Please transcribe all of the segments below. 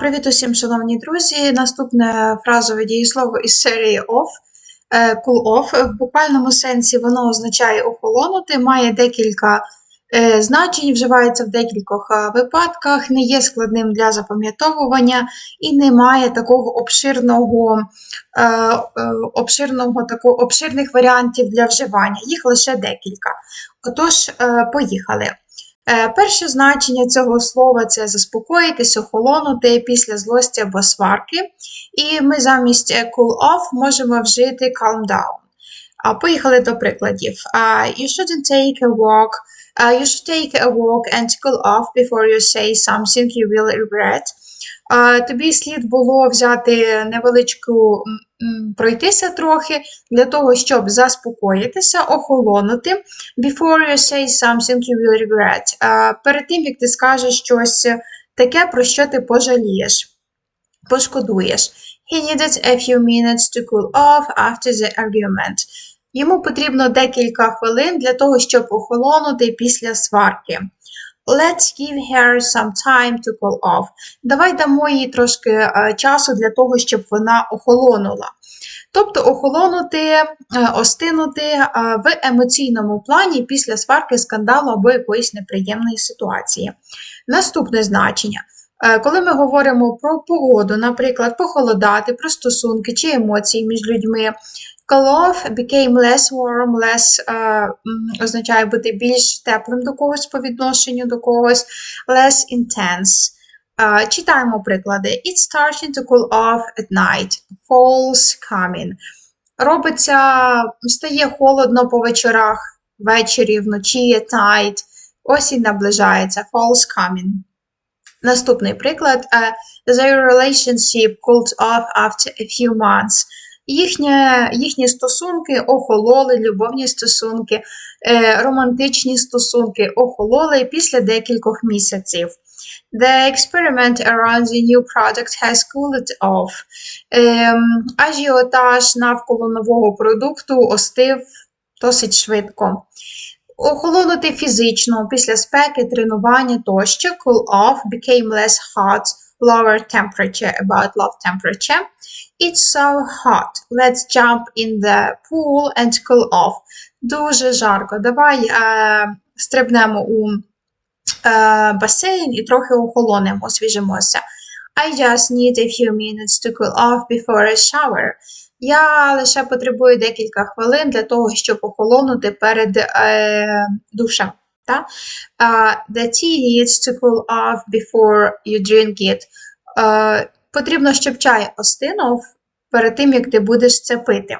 Привіт усім, шановні друзі. Наступне фразове дієслово із серії off. Е, Cool off. В буквальному сенсі воно означає охолонути, має декілька е, значень, вживається в декількох е, випадках, не є складним для запам'ятовування і не має такого обширного, обширного тако, обширних варіантів для вживання. Їх лише декілька. Отож, поїхали. Е, Перше значення цього слова це заспокоїтись, охолонути після злості або сварки. І ми замість cool off можемо вжити calm down. А, Поїхали до прикладів. You shouldn't take a walk. You should take a walk and cool off before you say something you will regret. Тобі слід було взяти невеличку пройтися трохи для того, щоб заспокоїтися, охолонути. Before you say something you will regret. Перед тим, як ти скажеш щось таке, про що ти пожалієш, пошкодуєш. He needed a few minutes to cool off after the argument. Йому потрібно декілька хвилин для того, щоб охолонути після сварки. Let's give her some time to cool off. Давай дамо їй трошки е, часу для того, щоб вона охолонула. Тобто охолонути, е, остинути е, в емоційному плані після сварки, скандалу або якоїсь неприємної ситуації. Наступне значення. Е, Коли ми говоримо про погоду, наприклад, похолодати, про стосунки чи емоції між людьми, cool off became less warm, less м, означає бути більш теплим до когось по відношенню до когось, less intense. Е, Читаємо приклади. It's starting to cool off at night. Fall's coming. Робиться, стає холодно по вечорах, ввечері, вночі, at night. Осінь наближається. Fall's coming. Наступний приклад. е, Their relationship cooled off after a few months. Їхня, їхні стосунки охололи, любовні стосунки, е, романтичні стосунки охололи після декількох місяців. The experiment around the new product has cooled off. Ем, ажіотаж навколо нового продукту остив досить швидко. Охолонути фізично після спеки, тренування тощо. Cool off became less hot, lower temperature, about low temperature. It's so hot. Let's jump in the pool and cool off. Дуже жарко. Давай е, стрибнемо у е, басейн і трохи охолонемо, освіжимося. I just need a few minutes to cool off before a shower. Я лише потребую декілька хвилин для того, щоб охолонути перед е, душем. Та? Uh, the tea needs to cool off before you drink it. Uh, потрібно, щоб чай остинув перед тим, як ти будеш це пити.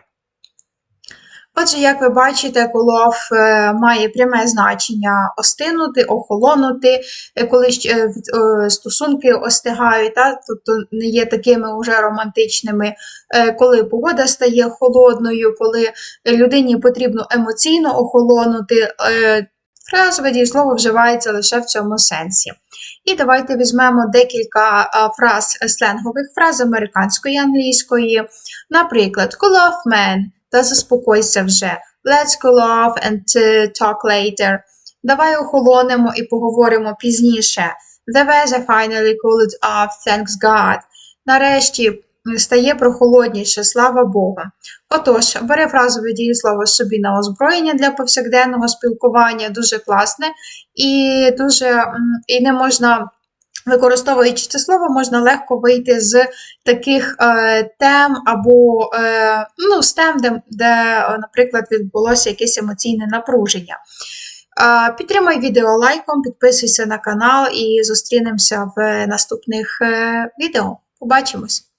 Отже, як ви бачите, колов е, має пряме значення остинути, охолонути, е, коли е, стосунки остигають, та? тобто не є такими вже романтичними, коли погода стає холодною, коли людині потрібно емоційно охолонути. Фразове дієслово вживається лише в цьому сенсі. І давайте візьмемо декілька фраз сленгових фраз американської англійської. Наприклад, cool off man та заспокойся вже. Let's cool off and uh, talk later. Давай охолонемо і поговоримо пізніше. The weather finally cooled off, thanks God. Нарешті стає прохолодніше, слава Богу. Отож, бери фразове дієслово собі на озброєння для повсякденного спілкування, дуже класне, і дуже і не можна. Використовуючи це слово, можна легко вийти з таких е, тем або е, ну, з тем, де, де, е, наприклад, відбулося якесь емоційне напруження. Е, підтримай відео лайком, підписуйся на канал і зустрінемося в наступних е, відео. Побачимось!